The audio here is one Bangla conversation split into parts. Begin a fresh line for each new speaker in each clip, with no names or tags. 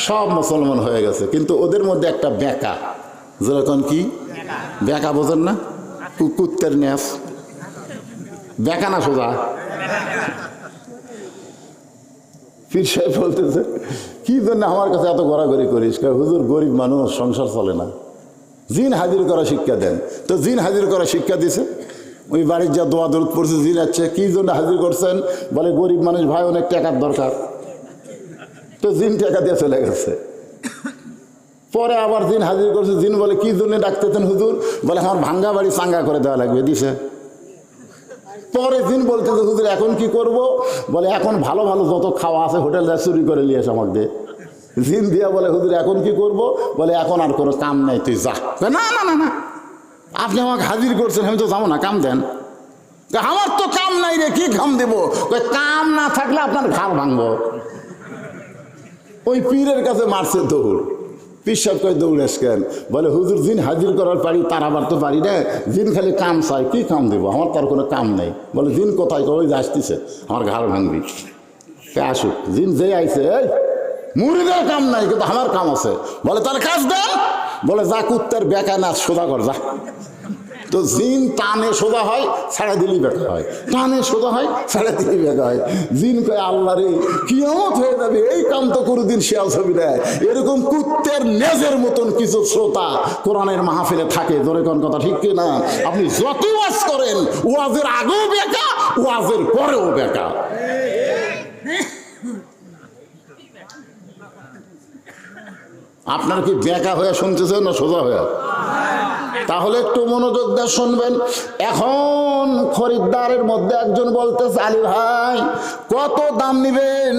সব মুসলমান হয়ে গেছে। কিন্তু ওদের মধ্যে একটা বেকা যেরকম কি? বেকা বোঝেন না? কু- কুত্তের ন্যাস। বেকা না সোজা? পীর সাহেব বলতেছে কি জন্য আমার কাছে এত ঘোরাঘুরি করিস? হুজুর গরিব মানুষ সংসার চলে না। জিন হাজির করা শিক্ষা দেন। তো জিন হাজির করা শিক্ষা দিছে। ওই বাড়ির যা দোয়া দরুদ পড়ছে জিন আছে কি জন্য হাজির করছেন? বলে গরিব মানুষ ভাই অনেক টাকার দরকার। তো জিন টাকা দিয়ে চলে গেছে। পরে আবার জিন হাজির করছে। জিন বলে, কি জন্য ডাকতেছেন হুজুর? বলে, আমার ভাঙ্গা বাড়ি চাঙ্গা করে দেওয়া লাগবে। দিছে। পরে দিন বলতেছে, হুজুর, এখন কি করব? বলে, এখন ভালো ভালো যত খাওয়া আছে, হোটেল চুরি করে নিয়ে এসে আমাকে জিন দিয়া বলে, হুজুর, এখন কি করব? বলে, এখন আর কোনো কাম নাই, তুই যা। না না না না। আপনি আমাকে হাজির করছেন, আমি তো যাব না, কাম দেন। আমার তো কাম নাই রে, কি কাম দেবো? কাম না থাকলে আপনার ঘাড় ভাঙবো। ওই পীরের কাছে মারছে দৌড়। পিসাব কয় দৌড়েস কেন? বলে, হুজুর, জিন হাজির করার পারি, তার তো পারি না। জিন খালি কাম চাই কি কাম দেবো? আমার তার কোনো কাম নেই। বলে, জিন কোথায় কই আসতেছে, আমার ঘাড় ভাঙবি। আসুক। জিন যে আইছে, এই, মুড়িদের কাম নাই, কিন্তু আমার কাম আছে। বলে, তার কাজ দেন বলে যা কুত্তের বেকা না, সোজা কর, যা। তো জিন টানে সোজা হয়, ছাড়া দিলি বেকা হয়। টানে সোজা হয়, ছাড়া দিলি বেকা হয়। জিন কয়, আল্লাহ রে, কিয়মত হয়ে যাবে, এই কাম তো কোনোদিন শিয়াল ছবি দেয় এরকম কুত্তের নেজের মতন কিছু শ্রোতা কোরআনের মাহফিলে থাকে। জোরে কোন কথা ঠিক কি না আপনি যত ওয়াজ করেন, ওয়াজের আগেও বেকা, ওয়াজের পরেও বেকা। আপনার কি বেকা হয়ে শুনতেছেন না সোজা হয়ে? তাহলে একটু মনোযোগ দিয়ে শুনবেন। এখন খরিদ্দারের মধ্যে একজন বলতেছে, আলী ভাই, কত দাম নিবেন?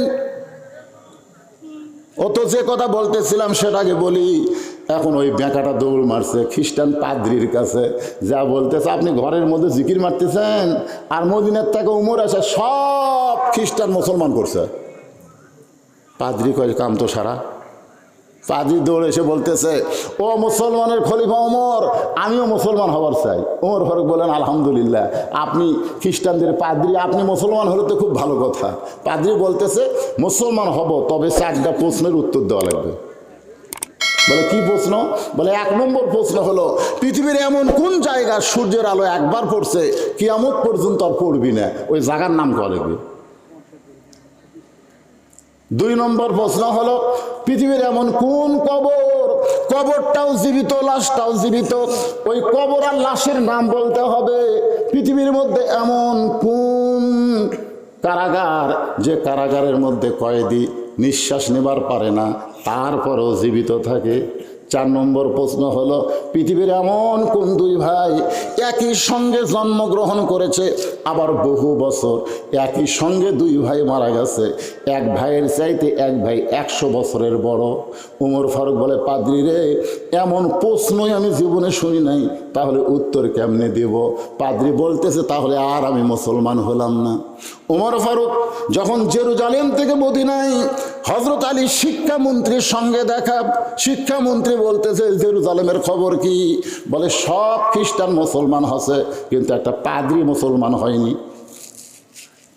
ও তো যে কথা বলতেছিলাম সেটাকে বলি, এখন ওই বেঁকাটা দৌড় মারছে, খ্রিস্টান পাদ্রির কাছে যা বলতেছে, আপনি ঘরের মধ্যে জিকির মারতেছেন আর মদিনের থেকে উমর আছে সব খ্রিস্টান মুসলমান করছে। পাদ্রি কয়, কাম তো সারা। পাদ্রি দৌড়ে এসে বলতেছে, ও মুসলমানের খলিফা ওমর, আমিও মুসলমান হবার চাই। ওমর ফারুক বলেন আলহামদুলিল্লাহ, আপনি খ্রিস্টানদের পাদ্রি, আপনি মুসলমান হলে তো খুব ভালো কথা। পাদ্রি বলতেছে, মুসলমান হব, তবে চারটা প্রশ্নের উত্তর দেওয়া লাগবে। বলে, কি প্রশ্ন? বলে, এক নম্বর প্রশ্ন হলো, পৃথিবীর এমন কোন জায়গা সূর্যের আলো একবার পড়ছে, কিয়ামত পর্যন্ত আর পড়বি না? ওই জায়গার নাম লাগবে। দুই নম্বর প্রশ্ন হলো, পৃথিবীর এমন কোন কবর? কবরটাও জীবিত, লাশটাও জীবিত। ওই কবর আর লাশের নাম বলতে হবে। পৃথিবীর মধ্যে এমন কোন কারাগার যে কারাগারের মধ্যে কয়েদি নিঃশ্বাস নেবার পারে না, তারপরও জীবিত থাকে? চার নম্বর প্রশ্ন হলো, পৃথিবীর এমন কোন দুই ভাই একই সঙ্গে জন্মগ্রহণ করেছে, আবার বহু বছর একই সঙ্গে দুই ভাই মারা গেছে, এক ভাইয়ের চাইতে এক ভাই একশো বছরের বড়। উমর ফারুক বলে, পাদ্রি রে, এমন প্রশ্নই আমি জীবনে শুনি নাই, তাহলে উত্তর কেমনে দেব? পাদ্রি বলতেছে, তাহলে আর আমি মুসলমান হলাম না। উমর ফারুক যখন জেরুজালেম থেকে মদিনায় হজরত আলী শিক্ষামন্ত্রীর সঙ্গে দেখা, শিক্ষামন্ত্রী বলতেছে, জেরুজালেমের খবর কি? বলে, সব খ্রিস্টান মুসলমান হসে কিন্তু একটা পাদ্রি মুসলমান হয়নি।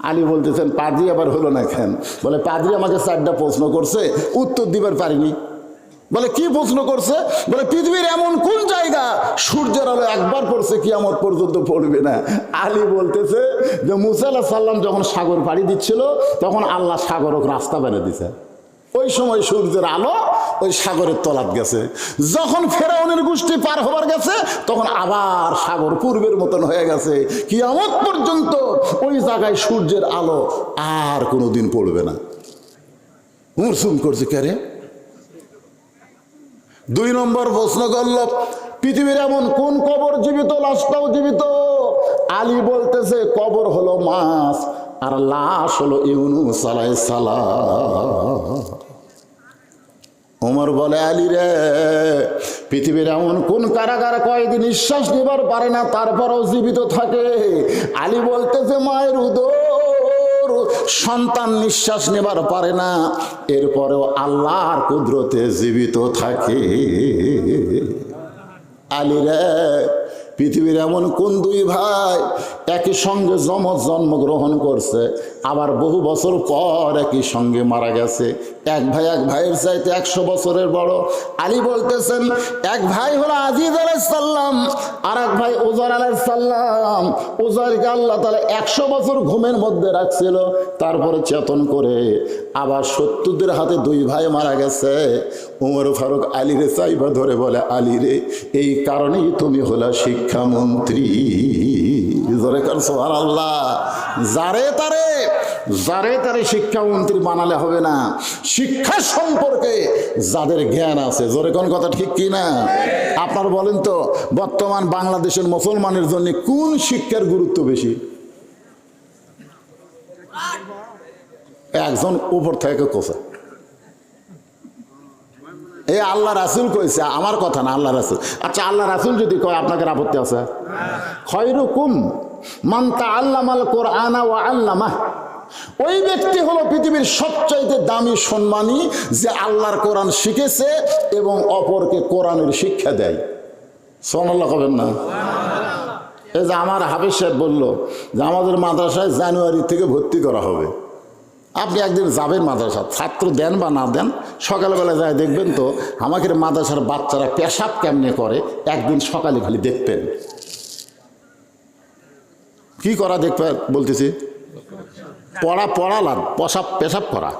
আলী বলতেছেন, পাদ্রি আবার হলো না কেন? বলে, পাদ্রি আমাকে চারটা প্রশ্ন করছে, উত্তর দিবার পারিনি। বলে, কি প্রশ্ন করছে? বলে, পৃথিবীর এমন কোন জায়গা সূর্যের আলো একবার পড়ছে কি আমার পর্যন্ত পড়বে না। আলী বলতেছে যে, মুসা আল্লাহ সাল্লাম যখন সাগর পাড়ি দিচ্ছিল, তখন আল্লাহ সাগরক রাস্তা বেড়ে দিছে। ওই সময় সূর্যের আলো ওই সাগরের তলাত গেছে। যখন ফেরাউনের গোষ্ঠী পার হবার গেছে, তখন আবার সাগর পূর্বের মতন হয়ে গেছে। কিয়ামত পর্যন্ত ওই জায়গায় সূর্যের আলো আর কোনোদিন পড়বে না। হুমসুম করছে কে দুই নম্বর প্রশ্ন করল, পৃথিবীর এমন কোন কবর জীবিত, লাশটাও জীবিত? আলী বলতেছে, কবর হলো মাছ। আর লাশ হলো ইউনুস আলাইহিস সালাম। ওমর বলে, আলী রে, পৃথিবীর এমন কোন কারাগার কয়েকদিন নিঃশ্বাস নেবার পারে না, তারপরেও জীবিত থাকে? আলী বলতেছে মায়ের উদর, সন্তান নিঃশ্বাস নেবার পারে না, এরপরেও আল্লাহর কুদরতে জীবিত থাকে। আলী রে পৃথিবীর এমন কোন দুই ভাই একই সঙ্গে জমজ জন্মগ্রহণ করছে? আবার বহু বছর পর একই সঙ্গে মারা গেছে। এক ভাই, এক ভাইয়ের চাইতে একশো বছরের বড়। আলী বলতেছেন, এক ভাই হলো আজিজ আলাইসাল্লাম আর এক ভাই ওজার আলাইসাল্লাম। ওজারকে আল্লাহ তাহলে একশো বছর ঘুমের মধ্যে রাখছিল, তারপরে চেতন করে আবার সত্তরদের হাতে দুই ভাই মারা গেছে। উমর ফারুক আলী রে চাইবা ধরে বলে, আলী রে, এই কারণেই তুমি হলা শিক্ষামন্ত্রী। জোরে কর সোহান আল্লাহ যারে তারে যারে তারে শিক্ষামন্ত্রী বানালে হবে না। শিক্ষা সম্পর্কে যাদের জ্ঞান আছে জোরে কোন কথা ঠিক কি না? আপনার বলেন তো বর্তমান বাংলাদেশের মুসলমানের জন্য কোন শিক্ষার গুরুত্ব বেশি? একজন উপর থেকে কোসা এই আল্লাহ রাসুল কইছে আমার কথা না আল্লাহ রাসুল। আচ্ছা আল্লাহ রাসুল যদি কয় আপনাকে আপত্তি আছে? খয়রুকুম। মান তাআল্লামাল কোরআনা ওয়া আল্লামা ওই ব্যক্তি হলো পৃথিবীর সবচাইতে দামি সম্মানী যে আল্লাহর কোরআন শিখেছে এবং অপরকে কোরআনের শিক্ষা দেয়। সোনাল্লাহ কবেন না? এই যে আমার হাফিজ সাহেব বলল যে আমাদের মাদ্রাসায় জানুয়ারি থেকে ভর্তি করা হবে। আপনি একদিন যাবেন মাদ্রাসা, ছাত্র দেন বা না দেন, সকালবেলা যায় দেখবেন তো আমাকে মাদ্রাসার বাচ্চারা পেশাব কেমনে করে? একদিন সকালে খালি দেখবেন কি করা দেখবে বলতেছি? পড়া পড়ালাম পশাব, পেশাব করা।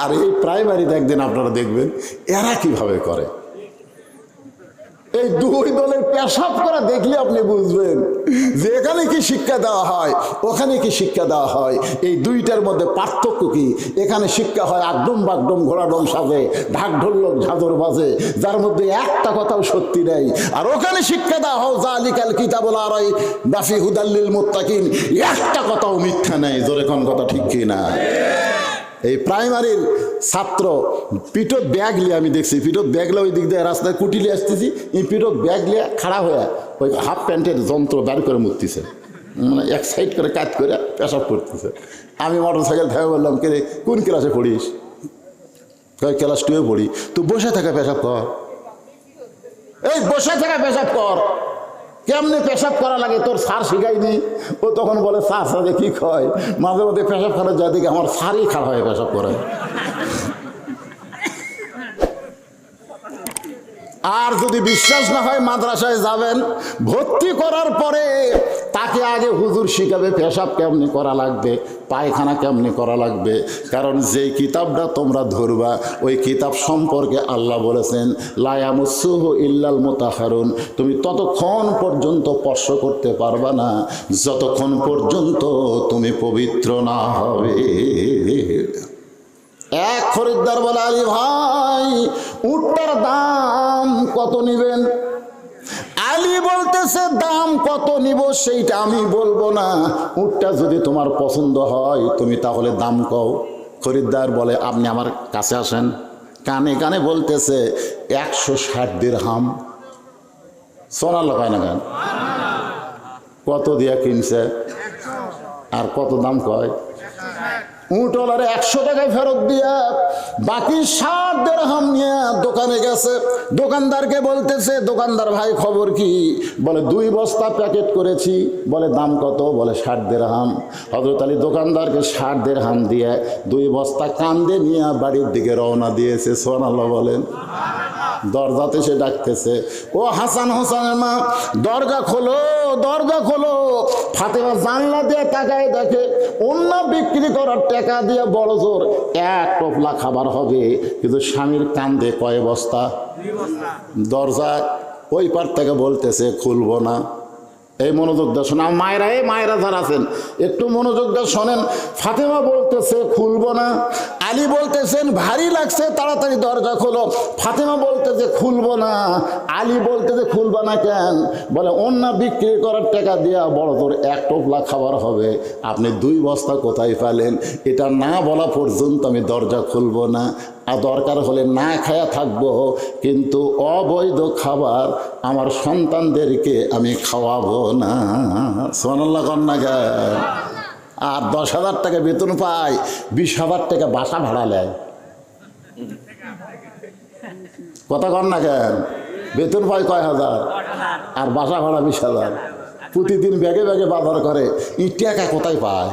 আর এই প্রাইমারিতে একদিন আপনারা দেখবেন, এরা কীভাবে করে? এই দুই দলের পেশাব করা দেখলে আপনি বুঝবেন যে এখানে কি শিক্ষা দেওয়া হয়, ওখানে কি শিক্ষা দেওয়া হয়, এই দুইটার মধ্যে পার্থক্য কি? এখানে শিক্ষা হয় আকডম বাগডম ঘোড়াডম সাজে, ঢাক ঢোলক ঝাঁঝর বাজে, যার মধ্যে একটা কথাও সত্যি নেই। আর ওখানে শিক্ষা দেওয়া হয় জালিকাল কিতাবুল আরাই, বাফি হুদাল্লিল মুত্তাকিন, একটা কথাও মিথ্যা নেই, জোরে কোন কথা ঠিক কি না এই প্রাইমারির ছাত্র, পিঠত ব্যাগ লিয়ে আমি দেখছি, পিঠত ব্যাগ লিয়ে ওই দিক দিয়ে রাস্তায় কুটিলে আসতেছি, এই পিঠত ব্যাগ লিয়ে খাড়া হয়ে ওই হাফ প্যান্টের যন্ত্র বের করে মুততেছে। মানে এক সাইড করে কাজ করে পেশাব করতেছে। আমি মোটর সাইকেল থেকে বললাম, কে কোন ক্লাসে পড়িস? ক্লাস টুয়ে পড়ি। তো বসে থাকা পেশাব কর। এই, বসে থাকা পেশাব কর। কেমনে পেশাব করা লাগে? তোর সার শিখাইনি। ও তখন বলে, সার সাথে কি কয়? মাঝে মধ্যে পেশাব করার যায় দেখি আমার সারই খারাপ হয় পেশাব করে। আর যদি বিশ্বাস না হয় মাদ্রাসায় যাবেন, ভর্তি করার পরে তাকে আগে হুজুর শিখাবে পেশাব কেমনি করা লাগবে, পায়খানা কেমনি করা লাগবে। কারণ যেই কিতাবটা তোমরা ধরবা, ওই কিতাব সম্পর্কে আল্লাহ বলেছেন লায়ামুসুহ ইল্লাল মোতাহারুন তুমি ততক্ষণ পর্যন্ত স্পর্শ করতে পারবা না, যতক্ষণ পর্যন্ত তুমি পবিত্র না হবে। এক খরিদ্দার বলে, আলী ভাই, উটটার দাম কত নিবেন? আলী বলতেছে দাম কত নিব সেইটা আমি বলব না। উটটা যদি তোমার পছন্দ হয়, তুমি তাহলে দাম কও। খরিদ্দার বলে, আপনি আমার কাছে আসেন। কানে কানে বলতেছে, একশো ষাট দের হাম সোনার লাগায় না কেন? কত দিয়া কিনছে? আর কত দাম কয়? উটলারে একশো টাকায় ফেরত দিয়া বাকি ষাট দেড়হাম নিয়ে দোকানে গেছে। দোকানদারকে বলতেছে, দোকানদার ভাই, খবর কি? বলে, দুই বস্তা প্যাকেট করেছি। বলে, দাম কত? বলে, ষাট দেড়হাম। হজরত আলী দোকানদারকে ষাট দেড়হাম দিয়ে দুই বস্তা কান্দে নিয়ে বাড়ির দিকে রওনা দিয়েছে। সোনাল্লাহ বলেন। দরজাতে সে ডাকতেছে, ও হাসান হোসেনের মা দরজা খোলো দরজা খোলো। ফাতেমা জানলা দিয়ে তাকায় দেখে অন্য বিক্রি করার টাকা দিয়ে বড় জোর এক টোপলা খাবার হবে কিন্তু স্বামীর কান্দে কয় বস্তা? দরজা ওই পার থেকে বলতেছে খুলবো না। এই মনোযোগ দিয়ে শোনা মায়েরা, এই মায়েরা যারা আছেন, একটু মনোযোগ দিয়ে শোনেন। ফাতেমা বলতেছে, খুলব না। আলী বলতেছেন, ভারী লাগছে, তাড়াতাড়ি দরজা খোলো। ফাতেমা বলতেছে, খুলব না। আলী বলতেছে, খুলবো না কেন? বলে অন্য বিক্রি করার টাকা দিয়া বড় তোর এক টোপলা খাবার হবে। আপনি দুই বস্তা কোথায় পেলেন? এটা না বলা পর্যন্ত আমি দরজা খুলব না। আর দরকার হলে না খায়া থাকব। কিন্তু অবৈধ খাবার আমার সন্তানদেরকে আমি খাওয়াবো না। সোনাল্লা কন্যা গায় আর দশ হাজার টাকা বেতন পায়, বিশ হাজার টাকা বাসা ভাড়া নেয়। কথা কর না কেন বেতন পায় কয় হাজার? আর বাসা ভাড়া বিশ হাজার। প্রতিদিন ব্যাগে ব্যাগে বাজার করে ই কোথায় পায়?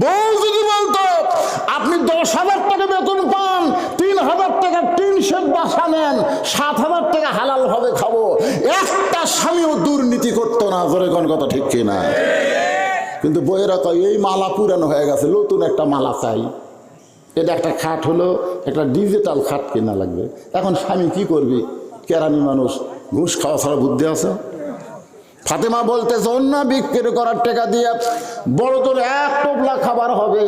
বউ যদি বলতো, আপনি দশ হাজার টাকা বেতন পান, তিন হাজার টাকা টিন শেড বাসা নেন, সাত হাজার টাকা হালাল ভাবে খাব একটা স্বামীও দুর্নীতি করতো না, জোরে কোন কথা ঠিক কিনা? কিন্তু বইয়েরা কয়, এই মালা পুরানো হয়ে গেছে, নতুন একটা মালা চাই। এটা একটা খাট হলো, একটা ডিজিটাল খাট কেনা লাগবে। এখন স্বামী কি করবি? কেরানি মানুষ, ঘুষ খাওয়া ছাড়া বুদ্ধি আছে? ফাতেমা বলতেছে, অন্য বিক্রি করার টাকা দিয়ে বড় তোর এক টোপলা খাবার হবে।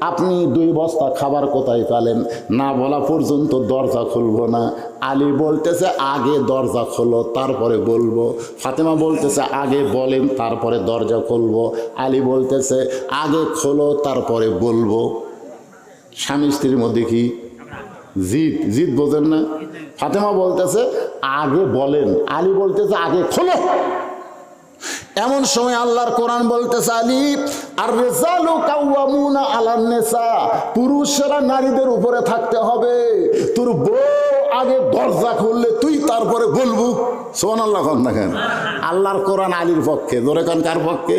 আপনি দুই বস্তা খাবার কোথায় পেলেন? না বলা পর্যন্ত দরজা খুলবো না। আলী বলতেছে, আগে দরজা খোলো, তারপরে বলব। ফাতেমা বলতেছে, আগে বলেন, তারপরে দরজা খুলবো। আলী বলতেছে, আগে খোলো, তারপরে বলব। স্বামী স্ত্রীর মধ্যে কি জিদ? জিদ বোঝেন না? ফাতেমা বলতেছে, আগে বলেন। আলী বলতেছে, আগে খোলো। এমন সময় আল্লাহর কোরআন বলতেছে, আলী আর রেজালু কাউয়ামুনা আলান নেসা, পুরুষেরা নারীদের উপরে থাকতে হবে। তোর বউ আগে দরজা খুললে তুই তারপরে বলব। সোহান আল্লাহ খান না কেন? আল্লাহর কোরআন আলীর পক্ষে। ধরে কান কার পক্ষে?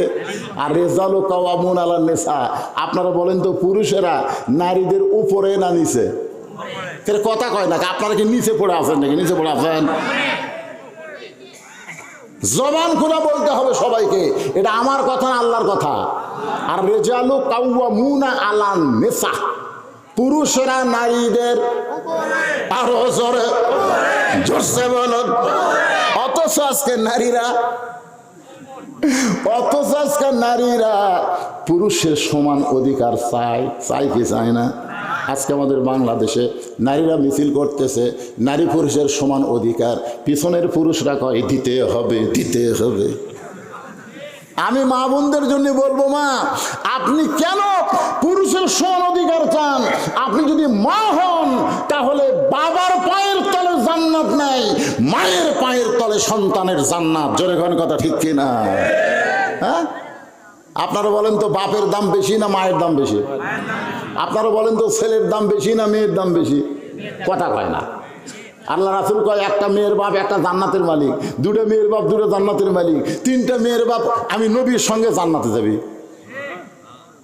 আর রেজালু কাওয়ামুন আলান নেসা। আপনারা বলেন তো পুরুষেরা নারীদের উপরে না এর কথা কয় না, আপনারা কি নিচে পড়ে আছেন নাকি? নিচে পড়ে আছেন? জবান খোলা বলতে হবে সবাইকে, এটা আমার কথা না আল্লাহর কথা। আর রেজালু কাউয়া মুনা আলান নেশা পুরুষেরা নারীদের আরও জোরে, জোরসে বলুন। অথচ আজকে নারীরা অথচ আজকে নারীরা পুরুষের সমান অধিকার চায় চাই কি চায় না? আজকে আমাদের বাংলাদেশে নারীরা মিছিল করতেছে, নারী পুরুষের সমান অধিকার। পিছনের পুরুষরা কয়, দিতে হবে দিতে হবে। আমি মা বোনদের জন্য বলব, মা, আপনি কেন পুরুষের সমান অধিকার চান? আপনি যদি মা হন, তাহলে বাবার পায়ের তলে জান্নাত নাই মায়ের পায়ের তলে সন্তানের জান্নাত। জোরে কোন কথা ঠিক কিনা? হ্যাঁ? আপনারা বলেন তো বাপের দাম বেশি না মায়ের দাম বেশি? আপনারা বলেন তো ছেলের দাম বেশি না মেয়ের দাম বেশি? কথা কয় না। আল্লাহ রাসুল কয়, একটা মেয়ের বাপ, একটা জান্নাতের মালিক। দুটো মেয়ের বাপ, দুটো জান্নাতের মালিক। তিনটা মেয়ের বাপ, আমি নবীর সঙ্গে জান্নাতে যাবি।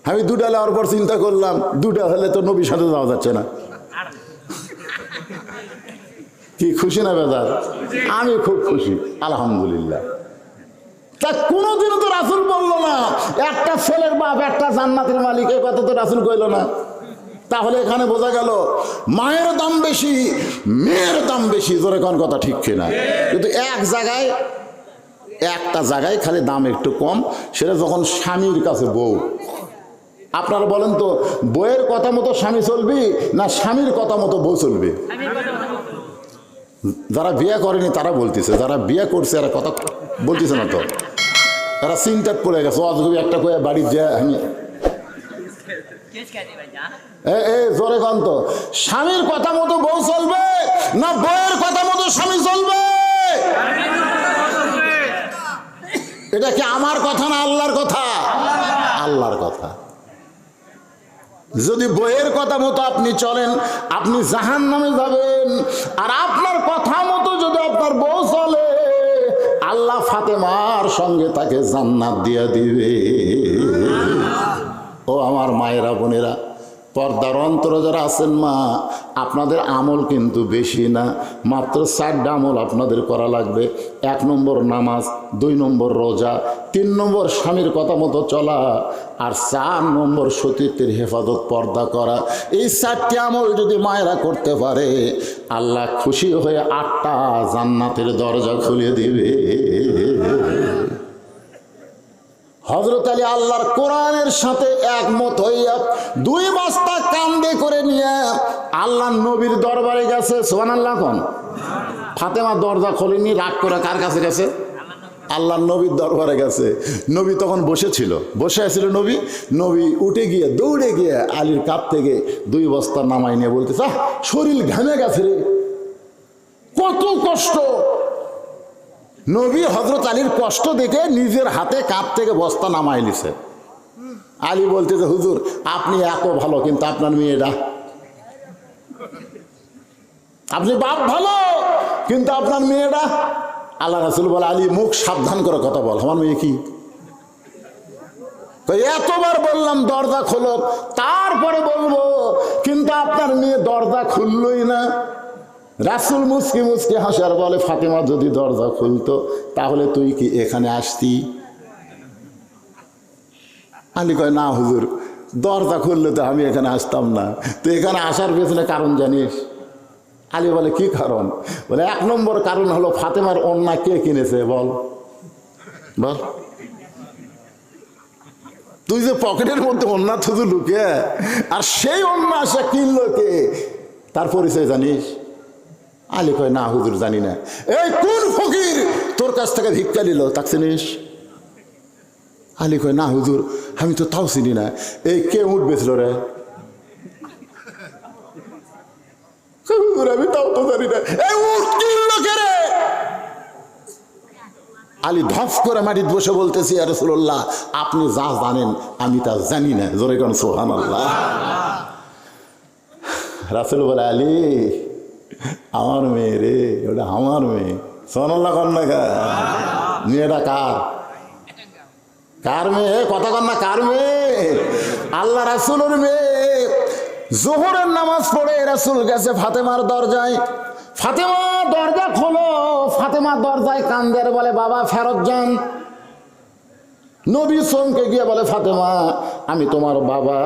আমি দুটা নেওয়ার পর চিন্তা করলাম, দুটা হলে তো নবীর সাথে যাওয়া যাচ্ছে না। কি খুশি না বেদার আমি খুব খুশি, আলহামদুলিল্লাহ। তা কোনোদিনও তো রাসুল বলল না, একটা ছেলের বাপ, একটা জান্নাতের মালিক, এ কথা তো রাসুল কইল না। তাহলে এখানে বোঝা গেল, মায়ের দাম বেশি, মেয়ের দাম বেশি, জোরে কোন কথা ঠিক কিনা? কিন্তু এক জায়গায়, একটা জায়গায় খালি দাম একটু কম, সেটা যখন স্বামীর কাছে বউ। আপনারা বলেন তো বইয়ের কথা মতো স্বামী চলবি না স্বামীর কথা মতো বউ চলবে? যারা বিয়ে করেনি, তারা বলতেছে, যারা বিয়ে করছে, এরা কথা বলতেছে না তো। তারা চিন্তাত পড়ে গেছে অজগবি একটা করে বাড়ির যে আমি এ জোরে কন্ত স্বামীর কথা মতো বউ চলবে, না বউয়ের কথা মতো স্বামী চলবে? এটা কি আমার কথা না আল্লাহর কথা? আল্লাহর কথা। যদি বইয়ের কথা মতো আপনি চলেন, আপনি জাহান নামে যাবেন। আর আপনার কথা মতো যদি আপনার বউ চলে, আল্লাহ ফাতেমার সঙ্গে তাকে জান্নাত দিয়ে দিবে। ও আমার মায়েরা বোনেরা পর্দার অন্তরে যারা আছেন মা, আপনাদের আমল কিন্তু বেশি না। মাত্র চারটা আমল আপনাদের করা লাগবে। এক নম্বর নামাজ, দুই নম্বর রোজা, তিন নম্বর স্বামীর কথা মতো চলা, আর চার নম্বর সতীর্থের হেফাজত পর্দা করা। এই চারটি আমল যদি মায়েরা করতে পারে, আল্লাহ খুশি হয়ে আটটা জান্নাতের দরজা খুলে দিবে। হজরত আলী আল্লাহর কোরআনের সাথে একমত হইয়া দুই বস্তা কান্দে করে নিয়ে আল্লাহ নবীর দরবারে গেছে। সোহান আল্লাহ ফাতেমা দরজা খোলেনি রাগ করে কার কাছে গেছে? আল্লাহ নবীর দরবারে গেছে। নবী তখন বসেছিল। বসে আছিল নবী। নবী উঠে গিয়ে দৌড়ে গিয়ে আলীর কাপ থেকে দুই বস্তা নামাই নিয়ে বলতেছে "আহ, শরীর ঘামে গেছে রে। কত কষ্ট। নবী হজরত আলীর কষ্ট দেখে নিজের হাতে কাপ থেকে বস্তা নামাই নিছে। আলী বলতে যে হুজুর, আপনি এত ভালো, কিন্তু আপনার মেয়েটা আপনি বাপ ভালো, কিন্তু আপনার মেয়েটা আল্লাহ রাসুল বলে, আলী, মুখ সাবধান করে কথা বল, আমার মেয়ে কি? তো এতবার বললাম, দরজা খোলো। তারপরে বলব, কিন্তু আপনার মেয়ে দরজা খুললই না। রাসুল মুসকি মুসকি হাসার বলে, ফাতেমা যদি দরজা খুলতো, তাহলে তুই কি এখানে আসতি? আলী কয়, না হুজুর, দরজা খুললে তো আমি এখানে আসতাম না। তো এখানে আসার পেছনে কারণ জানিস? আলী বলে, কি কারণ? বলে, এক নম্বর কারণ হলো ফাতেমার অন্যা কে কিনেছে, বল। বল। তুই যে পকেটের মধ্যে অন্যা থুতু লুকে আর সেই অন্য সে কিনলো কে? তার পরিচয় জানিস? আলী কয়, না, হুজুর, জানি না। এই কোন ফকির তোর কাছ থেকে ভিক্ষা নিল, তাক চিনিস? আলী কয়, না, হুজুর, আমি তো তাও চিনি না। এই কে উঠ বেছিল রে? আমি তাও তো জানি না। এই উঠ ধপ করে মাটিতে বসে বলতেছি আর রসুল্লাহ আপনি যা জানেন, আমি তা জানি না। জোরে কোন সোহান আল্লাহ রাসুল বলে, আলী আমার মেয়ে রে, ওটা আমার মেয়ে। সোহানাল্লাহ কন্যা মেয়েটা কার? কার মেয়ে? কথা কন্যা কার মেয়ে? আল্লাহ রাসুলের মেয়ে। জোহরের নামাজ পড়ে রাসুল গেছে ফাতেমার দরজায়। ফাতেমা দরজা খোলো। ফাতেমা দরজায় কান্দের বলে, বাবা, ফেরত যান। নবী সোমকে গিয়ে বলে, ফাতেমা, আমি তোমার বাবা।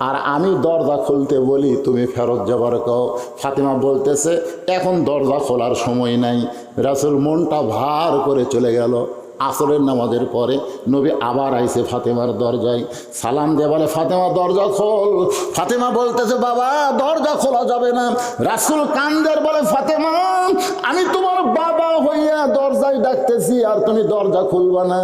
আর আমি দরজা খুলতে বলি, তুমি ফেরত যাবার কও। ফাতেমা বলতেছে, এখন দরজা খোলার সময় নাই। রাসুল মনটা ভার করে চলে গেল। আসরের নামাজের পরে নবী আবার আইসে ফাতেমার দরজায় সালাম দিয়ে বলে, ফাতেমা, দরজা খোল। ফাতেমা বলতেছে, বাবা, দরজা খোলা যাবে না। রাসুল কান্দের বলে, ফাতেমা, আমি তোমার বাবা হইয়া দরজায় ডাকতেছি, আর তুমি দরজা খুলবা না।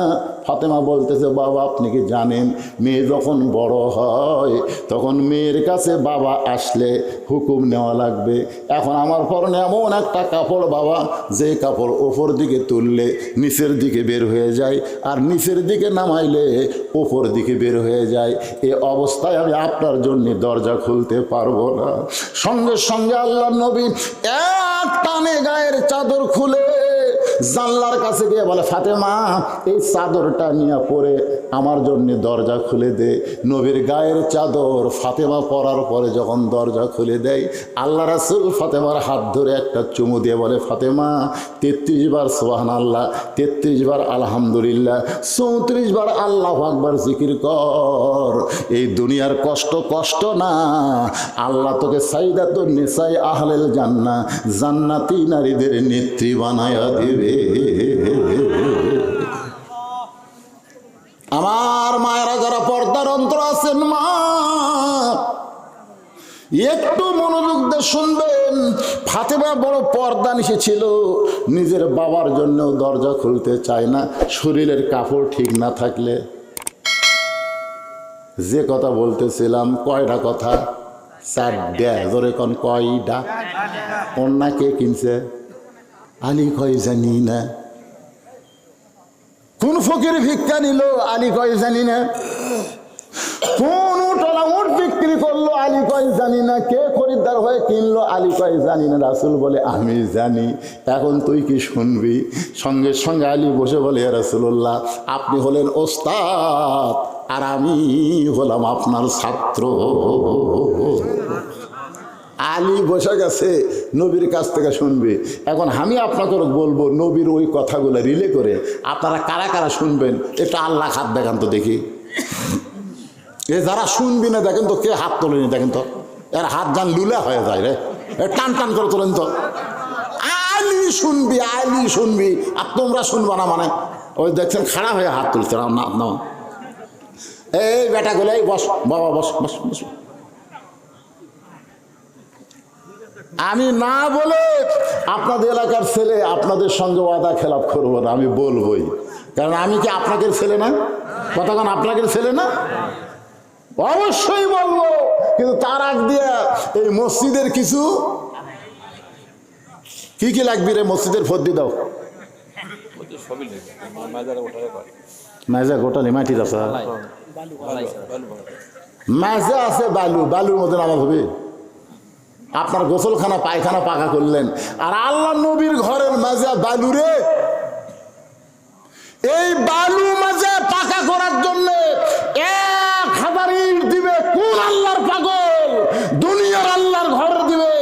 ফাতেমা বলতেছে, বাবা, আপনি কি জানেন, মেয়ে যখন বড় হয়, তখন মেয়ের কাছে বাবা আসলে হুকুম নেওয়া লাগবে। এখন আমার পরনে এমন একটা কাপড়, বাবা, যে কাপড় ওপর দিকে তুললে নিচের দিকে বের হয়ে যায় আর নিচের দিকে নামাইলে ওপর দিকে বের হয়ে যায়। এ অবস্থায় আমি আপনার জন্য দরজা খুলতে পারব না। সঙ্গে সঙ্গে আল্লাহ নবী এক টানে গায়ের চাদর খুলে জানলার কাছে গিয়ে বলে, ফাতেমা, এই চাদরটা নিয়ে পরে আমার জন্য দরজা খুলে দে। নবীর গায়ের চাদর ফাতেমা পরার পরে যখন দরজা খুলে দেয়, আল্লাহ রাসুল ফাতেমার হাত ধরে একটা চুমু দিয়ে বলে, ফাতেমা, তেত্রিশ বার সোহান আল্লাহ তেত্রিশ বার আলহামদুলিল্লাহ, চৌত্রিশ বার আল্লাহ আকবার জিকির কর। এই দুনিয়ার কষ্ট কষ্ট না। আল্লাহ তোকে সাইদা তো নেশাই আহলেল জান্না জান্নাতি নারীদের নেত্রী বানায়া দিবে। আমার মায়েরা যারা পর্দার অন্তর আছেন মা, একটু মনোযোগ দিয়ে শুনবেন। ফাতেমা বড় পর্দা নিশে ছিল নিজের বাবার জন্য দরজা খুলতে চায় না, শরীরের কাপড় ঠিক না থাকলে। যে কথা বলতেছিলাম, কয়টা কথা? চার ড্যা ধরে কন কয়টা? অন্যা কে কিনছে? আলী কয় জানি না। কোন ফকির ভিক্ষা নিল আলী কয় জানি না। কোন উঠলা উঠ বিক্রি করল আলী কয় জানি না। কে খরিদ্দার হয়ে কিনলো আলী কয় জানি না। রাসুল বলে, আমি জানি। এখন তুই কি শুনবি? সঙ্গে সঙ্গে আলী বসে বলে রাসুল্লাহ আপনি হলেন ওস্তাদ, আর আমি হলাম আপনার ছাত্র। আলী বসে গেছে, নবীর কাছ থেকে শুনবে। এখন আমি আপনাকে বলব, নবীর ওই কথাগুলো রিলে করে আপনারা কারা কারা শুনবেন, এটা আল্লাহ হাত দেখান তো দেখি। এ যারা শুনবি না, দেখেন তো কে হাত তোলেনি, দেখেন তো। এর হাত যান লুলা হয়ে যায় রে। টান টান করে তোলেন তো। আলি শুনবি আলি শুনবি। আর তোমরা শুনবা না মানে? ওই দেখছেন খাড়া হয়ে হাত তুলছে না না এই বেটাগুলো, এই বস, বাবা, বস বস বস। আমি না বলে আপনাদের এলাকার ছেলে আপনাদের সঙ্গে ওয়াদা খেলাপ করব না, আমি বলবই। কারণ আমি কি আপনাকে ছেলে না? কতক্ষণ আপনাকে ছেলে না? অবশ্যই বলব, কিন্তু তার আগ দিয়ে এই মসজিদের কিছু কি কি লাগবে রে? মসজিদের ফদ্দি দাও। মেজা গোটালি মাটির আছে মেজা আছে বালু, বালুর মধ্যে নামাজ হবে। আপনার গোসলখানা, পায়খানা পাকা করলেন। আর আল্লাহ নবীর ঘরের মাজা বালুরে এই বালু মাজা পাকা করার জন্য এক হাজার ইট দিবে, কোন আল্লাহর পাগল? দুনিয়ার আল্লাহর ঘর দিবে,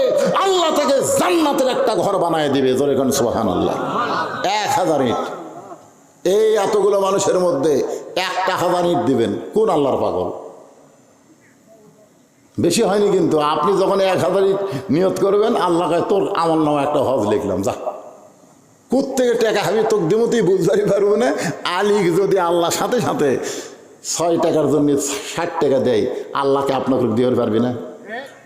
আল্লাহ থেকে জান্নাতের একটা ঘর বানায় দিবে, জোরে কোন আল্লাহ এক হাজার ইট। এই এতগুলো মানুষের মধ্যে একটা হাজার ইট দিবেন, কোন আল্লাহর পাগল? বেশি হয়নি কিন্তু। আপনি যখন এক হাজার ইট নিয়ত করবেন আল্লাহ তোর আমার নামে একটা হজ লিখলাম যা। কোথেকে টাকা আমি তোকে দিমতেই বুঝতে পারব না। আলী যদি আল্লাহ সাথে সাথে ছয় টাকার জন্য ষাট টাকা দেয় আল্লাহকে আপনাকে দিয়ে পারবি না?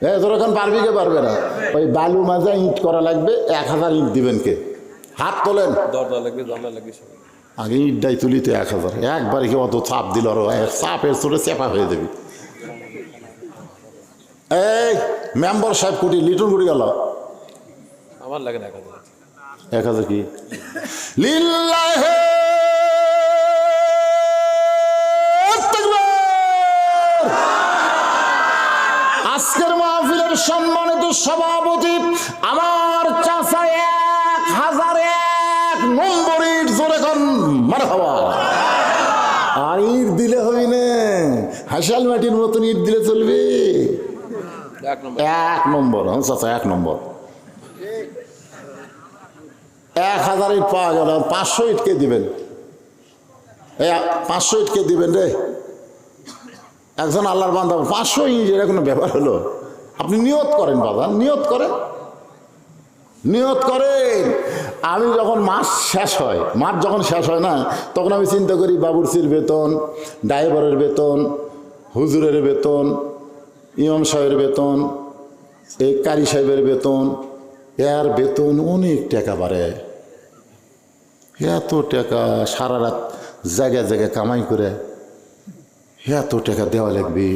এ তোর এখন পারবি কে পারবে না? ওই বালু মাজা ইট করা লাগবে এক হাজার ইট দিবেন কে? হাত তোলেন।
দরজা লাগবে জানলা লাগবে
আগে ইটটাই তুলিতে এক হাজার। একবার কি অত চাপ দিল আরও? চাপের চোটে চেপা হয়ে যাবি। এই মেম্বার সাহেব কুটি লিটন কুটি গেল।
আমার লাগে না এক হাজার।
কি? লিল্লাহে! আজকের মাহফিলের সম্মানিত সভাপতি আমার চাচা এক হাজার এক নম্বর ইট জোরে কন মার হওয়া আর ইট দিলে হবি না। হাসাল মাটির মতন ইট দিলে চলবে।
এক নম্বর।
চাচা, এক নম্বর। এক হাজার ইট পাওয়া গেল, পাঁচশো ইটকে দিবেন? পাঁচশো ইটকে দিবেন রে? একজন আল্লাহর বান্ধব পাঁচশো ইট, এটা কোনো ব্যাপার হলো? আপনি নিয়ত করেন, বাবা, নিয়ত করেন। নিয়ত করেন। আমি যখন মাস শেষ হয় মাস যখন শেষ হয় না, তখন আমি চিন্তা করি বাবুরসির বেতন, ড্রাইভারের বেতন, হুজুরের বেতন ইমাম সাহেবের বেতন, এই কারি সাহেবের বেতন, এর বেতন অনেক টাকা বাড়ে। এত টাকা সারা রাত জায়গায় জায়গায় কামাই করে, এত টাকা দেওয়া লাগবে?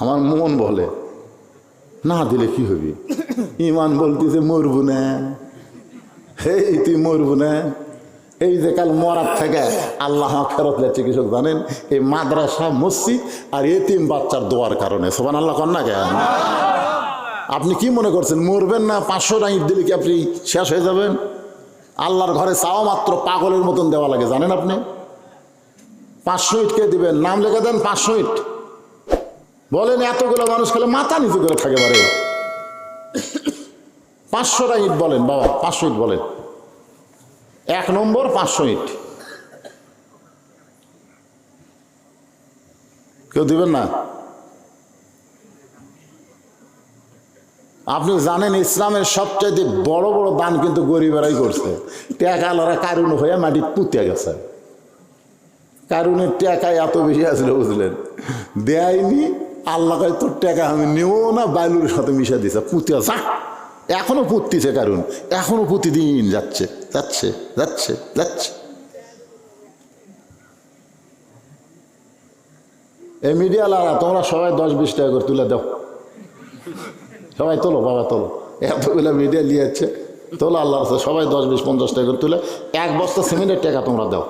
আমার মন বলে, না দিলে কি হবি? ইমান বলতেছে, মরবো না। হে তুই মরবো না। এই যে কাল মরার থেকে আল্লাহ ফেরত দেয় চিকিৎসক জানেন? এই মাদ্রাসা, মসজিদ আর এতিম বাচ্চার দোয়ার কারণে। সোবান আল্লাহ না কেন? আপনি কি মনে করছেন, মরবেন না? পাঁচশো টাইট দিলে কি আপনি শেষ হয়ে যাবেন? আল্লাহর ঘরে চাওয়া মাত্র পাগলের মতন দেওয়া লাগে, জানেন আপনি? পাঁচশো ইটকে দিবেন? নাম লেখা দেন পাঁচশো ইট বলেন, এতগুলো মানুষ খেলে মাথা নিচু করে থাকে বারে। পাঁচশোটা ইট বলেন, বাবা পাঁচশো ইট বলেন। এক নম্বর পাঁচশো ইট। কেউ দিবেন না? আপনি জানেন ইসলামের সবচাইতে বড় বড় দান কিন্তু গরিবেরাই করছে। টেকালারা কারুন হয়ে মাটি পুঁতে গেছে। কারুনের টাকায় এত বেশি আসলে বুঝলেন। দেয়নি, আল্লাহ তোর টাকা আমি নেব না বায়ুর সাথে মিশে দিছে, পুঁতে যা। এখনও পুঁততিছে কারণ এখনও প্রতিদিন যাচ্ছে। যাচ্ছে যাচ্ছে যাচ্ছে এই মিডিয়ালারা তোমরা সবাই দশ বিশ টাকা করে তুলে দাও। সবাই তোলো, বাবা তোলো। এতগুলো মিডিয়া নিয়েছে। তোলো আল্লাহ আছে সবাই দশ বিশ পঞ্চাশ টাকা করে তুলে। এক বস্তা সিমেন্টের টাকা তোমরা দাও।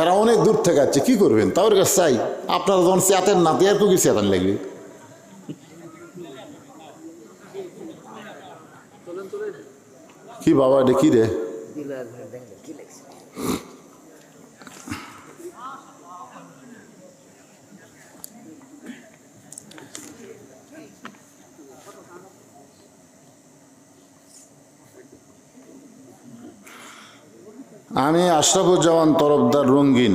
এরা অনেক দূর থেকে আছে কি করবেন? তাদের কাছে চাই। আপনারা যখন চেতেন না আর কি চেতান লাগবে। কি বাবা, এটা কি রে? আমি আশরাফুজ্জামান তরফদার রঙ্গিন।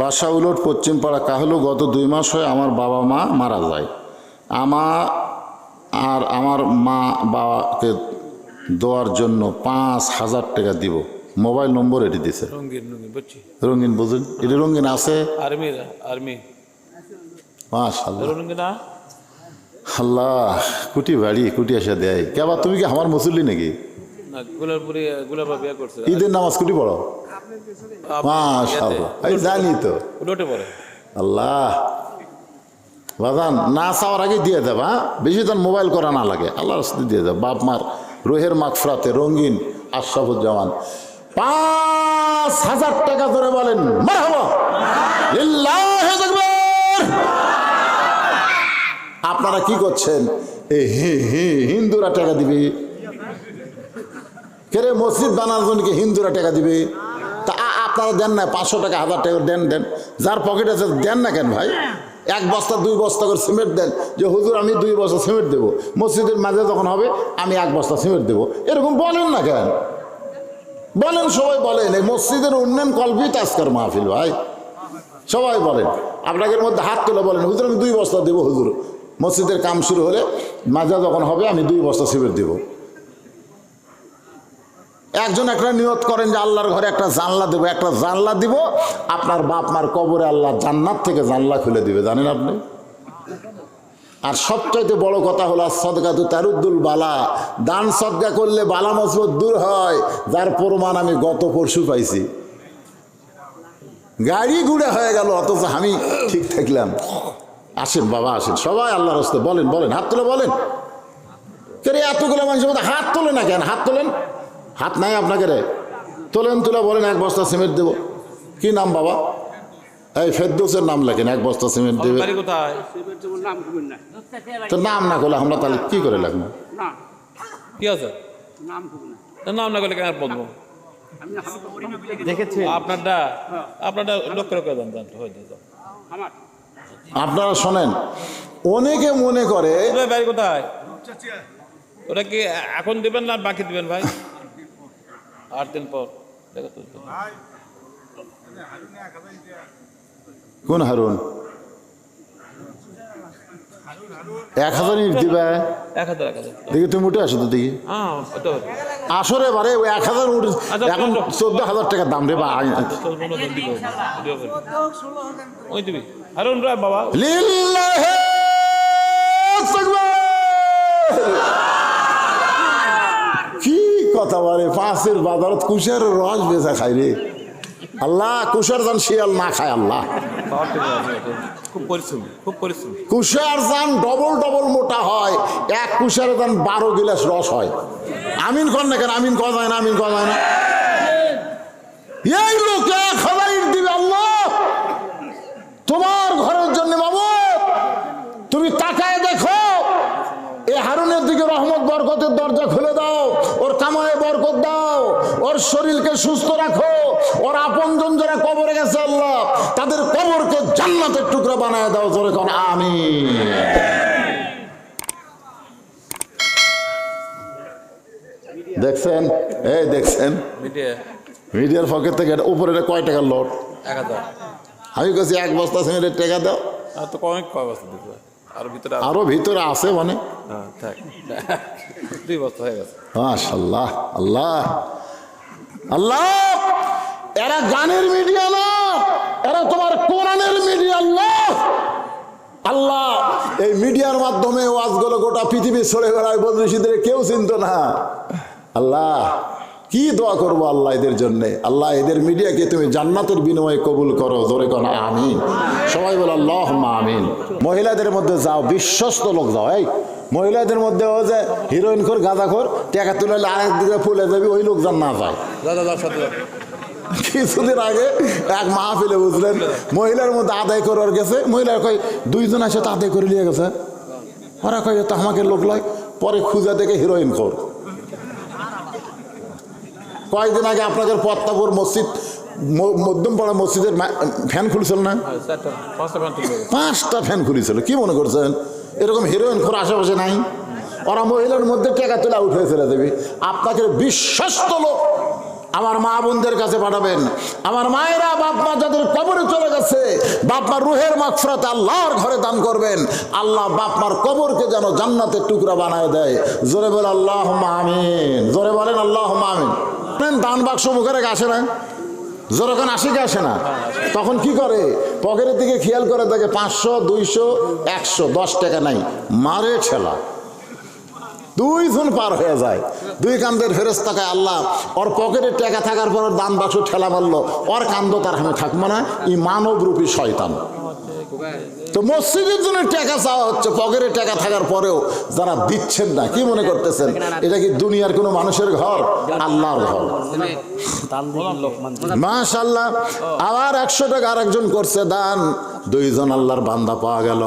বাসা উলট পশ্চিমপাড়া কাহলু গত দুই মাস হয়ে আমার বাবা মা মারা যায়। আমার আর আমার মা বাবাকে দেওয়ার জন্য পাঁচ হাজার টাকা দিব। মোবাইল নম্বর এটি দিছে।
রঙিন
বুঝুন এটি রঙিন আছে? আল্লাহ কুটি বাড়ি কুটি এসে দেয়। কেবা তুমি কি আমার মুসল্লি নাকি? ঈদের নামাজ কুটি পড়ো? মাশাল্লাহ জানি তো। আল্লাহ। বাজান না চাওয়ার আগে দিয়ে দেব হ্যাঁ? বেশি তখন মোবাইল করা না লাগে। আল্লাহর রাস্তায় দিয়ে দেব। বাপ মার। রোহের মাকফরাতে রঙিন আশরাফুজ্জামান। পাঁচ হাজার টাকা ধরে বলেন আপনারা কি করছেন? হিন্দুরা টাকা দিবে। কেরে মসজিদ বানানোর জন্য কি হিন্দুরা টাকা দিবে? তা আপনারা দেন না, পাঁচশো টাকা, হাজার টাকা দেন দেন। যার পকেট আছে, দেন না কেন ভাই? এক বস্তা, দুই বস্তা করে সিমেন্ট দেন যে, হুজুর, আমি দুই বস্তা সিমেন্ট দেবো। মসজিদের মাঝে যখন হবে, আমি এক বস্তা সিমেন্ট দেবো। এরকম বলেন না কেন? বলেন, সবাই বলেন, এই মসজিদের উন্নয়ন কল্পিত আজকার মাহফিল ভাই। সবাই বলেন। আপনাদের মধ্যে হাত তুলে বলেন, হুজুর, আমি দুই বস্তা দেবো, হুজুর। মসজিদের কাম শুরু হলে মাজা যখন হবে, আমি দুই বস্তা সিমেন্ট দেবো। একজন একটা নিয়ত করেন যে আল্লাহর ঘরে একটা জানলা দেবো, একটা জানলা দিব, আপনার বাপ মার কবরে আল্লাহ জান্নাত থেকে জানলা খুলে দিবে, জানেন আপনি? আর সবচাইতে বড় কথা হলো সদকা তু তারুদ্দুল বালা। দান সদকা করলে বালা মজবুত দূর হয়, যার প্রমাণ আমি গত পরশু পাইছি। গাড়ি ঘুরে হয়ে গেল, অথচ আমি ঠিক থাকলাম। আসেন বাবা, আসেন। সবাই আল্লাহর হস্তে বলেন বলেন, হাত তুলে বলেন। এতগুলো মানুষের মধ্যে হাত তোলে না কেন? হাত তোলেন? হাত নাই আপনাকে রে। তোলেন তুলে বলেন এক বস্তা সিমেন্ট দেবো। কি নাম বাবা? এই ফেরদৌসের নাম লেখেন এক বস্তা সিমেন্ট দেবে। তো নাম না করলে আমরা তাহলে কি করে লাগবো?
না
কি আছে?
নাম না
তা নাম না করলে কেন আর বলব?
দেখেছি
আপনারটা আপনারটা লক্ষ্য করে দেন দেন হয়তো
আপনারা শোনেন অনেকে মনে করে
বাড়ি কোথায়? ওটা কি এখন দিবেন না বাকি দিবেন ভাই? আট দিন পর। দেখো তো
কোন হারুন? এক হাজার ইট দিবে।
এক হাজার এক হাজার।
দেখি তুমি উঠে আসো তো দেখি।
হ্যাঁ ওটা
আসরে বারে এক হাজার উঠে
আচ্ছা,
এখন। চোদ্দ হাজার টাকা দাম রে বা
মনে করে। ওই দিবি। হারুন রায় বাবা।
লিল্লাহে তাকবীর। কি কথা বাজারত কুশের রস বেচা খাই রে। আল্লাহ কুশের জান শিয়াল না খায় আল্লাহ। কুশার ডবল ডবল মোটা হয় এক কুশার বারো গিলাস রস হয়। আমিন কর না কেন? আমিন করা যায় না আমিন করা যায় না। এই লোক দিবে আল্লাহ। তোমার ঘরের জন্য বাবু তুমি তাকায় দেখো। এ হারুনের দিকে রহমত বরকতের দরজা খুলে দাও। কামায় বরকত দাও। ওর শরীরকে সুস্থ রাখো। ওর আপনজন যারা কবরে গেছে আল্লাহ তাদের কবরকে জান্নাতের টুকরা বানায় দাও জোরে কোন আমি দেখছেন? এই দেখছেন?
মিডিয়া।
মিডিয়ার পকেট থেকে উপরে কয় টাকার
হাজার।
আমি কাছে এক বস্তা সিমেন্টের টাকা দাও।
তো অনেক কয় বস্তা দিতে আর ভিতরে আছে।
মানে?
হ্যাঁ দুই বস্তা হয়ে গেছে।
মাশাল্লাহ আল্লাহ। আল্লাহ এরা গানের মিডিয়া না এরা তোমার কোরআনের মিডিয়া আল্লাহ। আল্লাহ এই মিডিয়ার মাধ্যমে ওয়াজগুলো গোটা পৃথিবী ছড়ে বেড়ায় বদৃশীদের কেউ চিনত না। আল্লাহ। কি দোয়া করব আল্লাহ এদের জন্য? আল্লাহ এদের মিডিয়াকে তুমি জান্নাতের বিনিময়ে কবুল করো জোরে কোন আমিন। সবাই বলে আল্লাহ আমিন। মহিলাদের মধ্যে যাও বিশ্বস্ত লোক যাও এই। মহিলাদের মধ্যে ও যে হিরোইন খোর গাঁদা খোর টাকা তুলে আরেক দিকে ফুলে যাবি ওই লোক যান না যায়। কিছুদিন আগে এক মাহফিলে বুঝলেন? মহিলার মধ্যে আদায় করার গেছে। মহিলার কয় দুইজন আছে তো আদায় করে নিয়ে গেছে। ওরা কয় তো আমাকে লোক লয় পরে খুঁজে দেখে হিরোইন খোর। কয়েকদিন আগে আপনাদের পত্তাপুর মসজিদ মধ্যমপাড়া মসজিদের ফ্যান খুলেছিল না?
হ্যাঁ, পাঁচটা
ফ্যান খুলেছিল কি মনে করছেন? এরকম হিরোইন খোর আশেপাশে নাই? ওরা মহিলার মধ্যে টেকা তুলে উঠে ফেলে দেবে। আপনাকে বিশ্বস্ত লোক আমার মা বোনদের কাছে পাঠাবেন। আমার মায়েরা বাপ মা যাদের কবরে চলে গেছে বাপ মার রুহের মাকফরাত আল্লাহর ঘরে দান করবেন। আল্লাহ বাপ মার কবরকে যেন জান্নাতের টুকরা বানায় দেয়। জোরে বলে আল্লাহ আমিন। জোরে বলেন আল্লাহ আমিন। দান বাক্স মুখে রেখে আসে না? যখন আসে কি আসে না? তখন কি করে? পকেটের দিকে খেয়াল করে দেখে পাঁচশো, দুইশো, একশো, দশ টাকা নাই। মারে ছেলা দুইজন পার হয়ে যায়। দুই কান্দের ফেরত তাকায় আল্লাহ ওর পকেটে টাকা থাকার পর দান বাক্স ঠেলা মারলো। ওর কান্দ তার আমি থাকব না। ই মানবরূপী শয়তান। তো মসজিদের জন্য টাকা চাওয়া হচ্ছে, পকেটে টাকা থাকার পরেও যারা দিচ্ছেন না, কি মনে করতেছেন? এটা কি দুনিয়ার কোনো মানুষের ঘর? আল্লাহর ঘর। মাশাল্লাহ আবার একশো টাকা আরেকজন করছে, দান। দুইজন আল্লাহর বান্দা পাওয়া গেল।